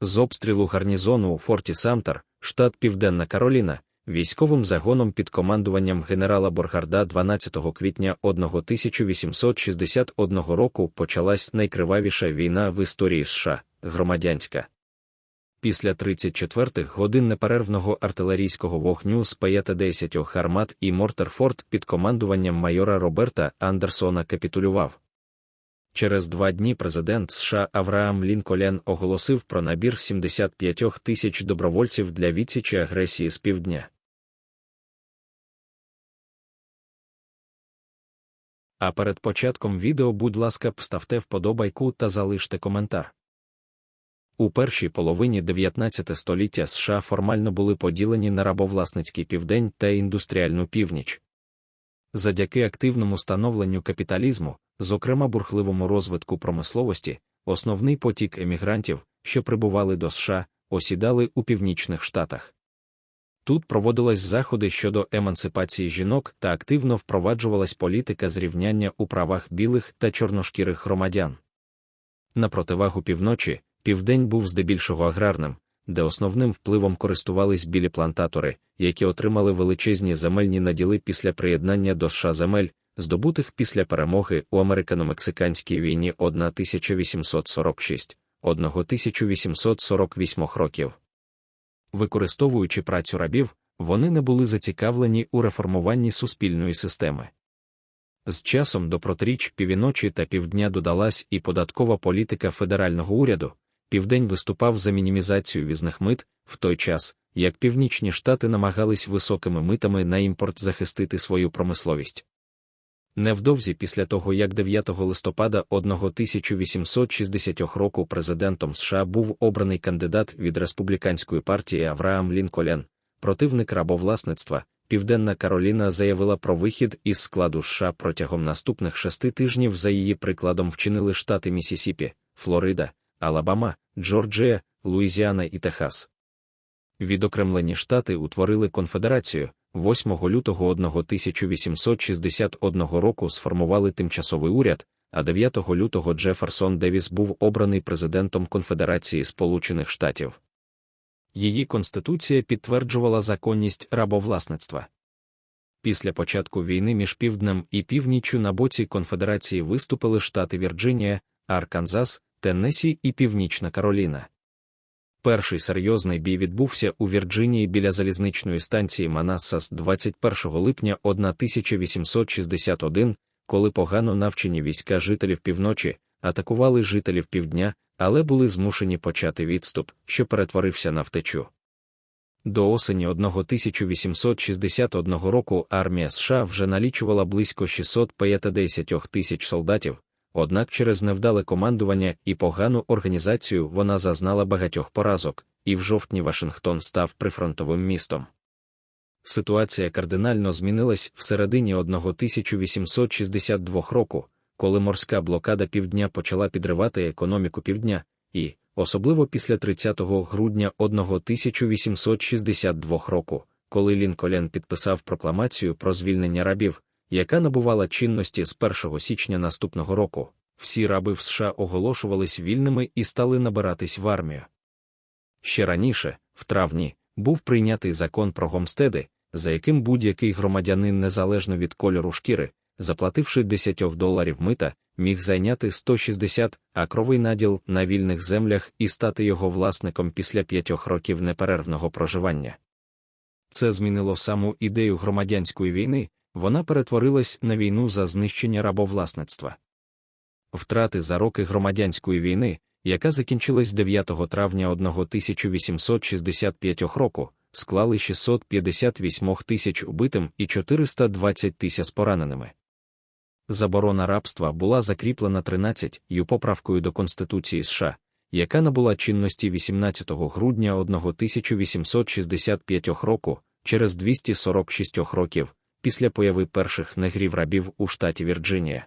З обстрілу гарнізону у форті Самтер, штат Південна Кароліна, військовим загоном під командуванням генерала Боргарда 12 квітня 1861 року почалась найкривавіша війна в історії США, громадянська. Після 34 годин неперервного артилерійського вогню з 50 гармат і Мортерфорд під командуванням майора Роберта Андерсона капітулював. Через два дні президент США Авраам Лінколен оголосив про набір 75 тисяч добровольців для відсічі агресії з півдня. А перед початком відео, будь ласка, вставте вподобайку та залиште коментар. У першій половині 19 століття США формально були поділені на рабовласницький південь та індустріальну північ. Завдяки активному становленню капіталізму, зокрема бурхливому розвитку промисловості, основний потік емігрантів, що прибували до США, осідали у північних штатах. Тут проводились заходи щодо емансипації жінок та активно впроваджувалась політика зрівняння у правах білих та чорношкірих громадян. На противагу півночі, південь був здебільшого аграрним, де основним впливом користувались білі плантатори, які отримали величезні земельні наділи після приєднання до США земель, здобутих після перемоги у американо-мексиканській війні 1846 1848 років. Використовуючи працю рабів, вони не були зацікавлені у реформуванні суспільної системи. З часом до протиріч півночі та півдня додалась і податкова політика федерального уряду. Південь виступав за мінімізацію візних мит, в той час, як північні штати намагались високими митами на імпорт захистити свою промисловість. Невдовзі після того, як 9 листопада 1860 року президентом США був обраний кандидат від республіканської партії Авраам Лінколен, противник рабовласництва, Південна Кароліна заявила про вихід із складу США протягом наступних шести тижнів за її прикладом вчинили штати Місісіпі, Флорида, Алабама, Джорджія, Луїзіана і Техас. Відокремлені штати утворили конфедерацію. 8 лютого 1861 року сформували тимчасовий уряд, а 9 лютого Джеферсон Девіс був обраний президентом Конфедерації Сполучених Штатів. Її конституція підтверджувала законність рабовласництва. Після початку війни між півднем і північчю на боці конфедерації виступили штати Вірджинія, Арканзас, Теннесі і Північна Кароліна. Перший серйозний бій відбувся у Вірджинії біля залізничної станції Манассас 21 липня 1861, коли погано навчені війська жителів півночі атакували жителів півдня, але були змушені почати відступ, що перетворився на втечу. До осені 1861 року армія США вже налічувала близько 650 тисяч солдатів, Однак через невдале командування і погану організацію вона зазнала багатьох поразок, і в жовтні Вашингтон став прифронтовим містом. Ситуація кардинально змінилась в середині 1862 року, коли морська блокада півдня почала підривати економіку півдня, і, особливо після 30 грудня 1862 року, коли Лінколен підписав прокламацію про звільнення рабів, яка набувала чинності з 1 січня наступного року, всі раби в США оголошувались вільними і стали набиратись в армію. Ще раніше, в травні, був прийнятий закон про гомстеди, за яким будь-який громадянин незалежно від кольору шкіри, заплативши 10 доларів мита, міг зайняти 160 акровий наділ на вільних землях і стати його власником після п'ятьох років неперервного проживання. Це змінило саму ідею громадянської війни, вона перетворилась на війну за знищення рабовласництва. Втрати за роки громадянської війни, яка закінчилась 9 травня 1865 року, склали 658 тисяч убитим і 420 тисяч пораненими. Заборона рабства була закріплена 13 ю поправкою до Конституції США, яка набула чинності 18 грудня 1865 року через 246 років після появи перших негрів рабів у штаті Вірджинія.